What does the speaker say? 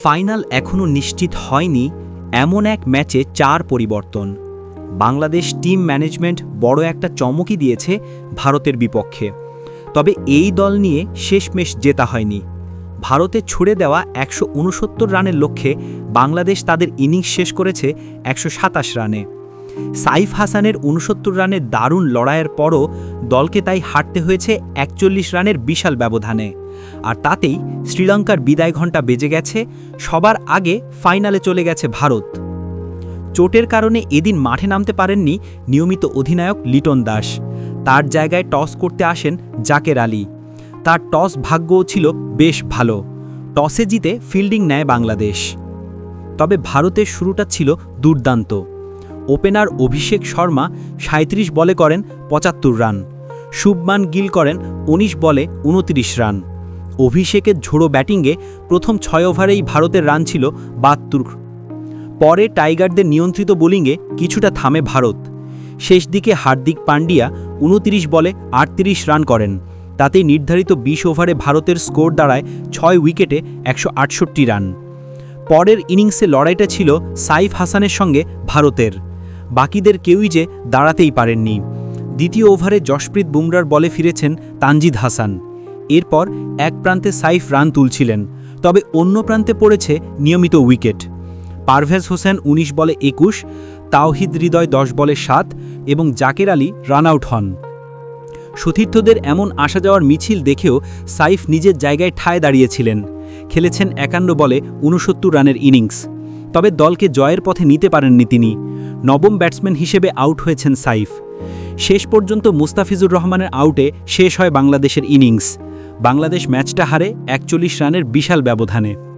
Final এখনও নিশ্চিত হয়নি এমন এক ম্যাচে চার পরিবর্তন। বাংলাদেশ টিম ম্যানেজমেন্ট বড় একটা চমকই দিয়েছে ভারতের বিপক্ষে। তবে এই দল নিয়ে শেষমেশ জেতা হয়নি। ভারতে ছুড়ে দেওয়া একশো উনসত্তর রানের লক্ষ্যে বাংলাদেশ তাদের ইনিংস শেষ করেছে একশো সাতাশ রানে। সাইফ হাসানের উনসত্তর রানের দারুণ লড়াইয়ের পরও দলকে তাই হারতে হয়েছে একচল্লিশ রানের বিশাল ব্যবধানে। আর তাতেই শ্রীলঙ্কার বিদায় ঘণ্টা বেজে গেছে, সবার আগে ফাইনালে চলে গেছে ভারত। চোটের কারণে এদিন মাঠে নামতে পারেননি নিয়মিত অধিনায়ক লিটন দাস। তার জায়গায় টস করতে আসেন জাকের আলী। তার টস ভাগ্যও ছিল বেশ ভালো। টসে জিতে ফিল্ডিং নেয় বাংলাদেশ। তবে ভারতের শুরুটা ছিল দুর্দান্ত। ওপেনার অভিষেক শর্মা সাঁত্রিশ বলে করেন পঁচাত্তর রান। শুভমান গিল করেন ১৯ বলে উনত্রিশ রান। অভিষেকের ঝোড়ো ব্যাটিংয়ে প্রথম ছয় ওভারেই ভারতের রান ছিল বাহাত্তর। পরে টাইগারদের নিয়ন্ত্রিত বোলিংয়ে কিছুটা থামে ভারত। শেষ দিকে হার্দিক পান্ডিয়া উনত্রিশ বলে আটত্রিশ রান করেন। তাতেই নির্ধারিত ২০ ওভারে ভারতের স্কোর দাঁড়ায় ছয় উইকেটে একশো আটষট্টি রান। পরের ইনিংসে লড়াইটা ছিল সাইফ হাসানের সঙ্গে ভারতের। বাকিদের কেউই যে দাঁড়াতেই পারেননি। দ্বিতীয় ওভারে যশপ্রীত বুমরার বলে ফিরেছেন তানজিদ হাসান। এরপর এক প্রান্তে সাইফ রান তুলছিলেন, তবে অন্য প্রান্তে পড়েছে নিয়মিত উইকেট। পারভেজ হোসেন ১৯ বলে একুশ, তাওহিদ হৃদয় দশ বলে সাত এবং জাকের আলী রান আউট হন। সতীর্থদের এমন আসা যাওয়ার মিছিল দেখেও সাইফ নিজের জায়গায় ঠায় দাঁড়িয়েছিলেন। খেলেছেন একান্ন বলে উনসত্তর রানের ইনিংস। তবে দলকে জয়ের পথে নিতে পারেননি তিনি। নবম ব্যাটসম্যান হিসেবে আউট হয়েছেন সাইফ। শেষ পর্যন্ত মুস্তাফিজুর রহমানের আউটে শেষ হয় বাংলাদেশের ইনিংস। বাংলাদেশ ম্যাচটা হারে একচল্লিশ রানের বিশাল ব্যবধানে।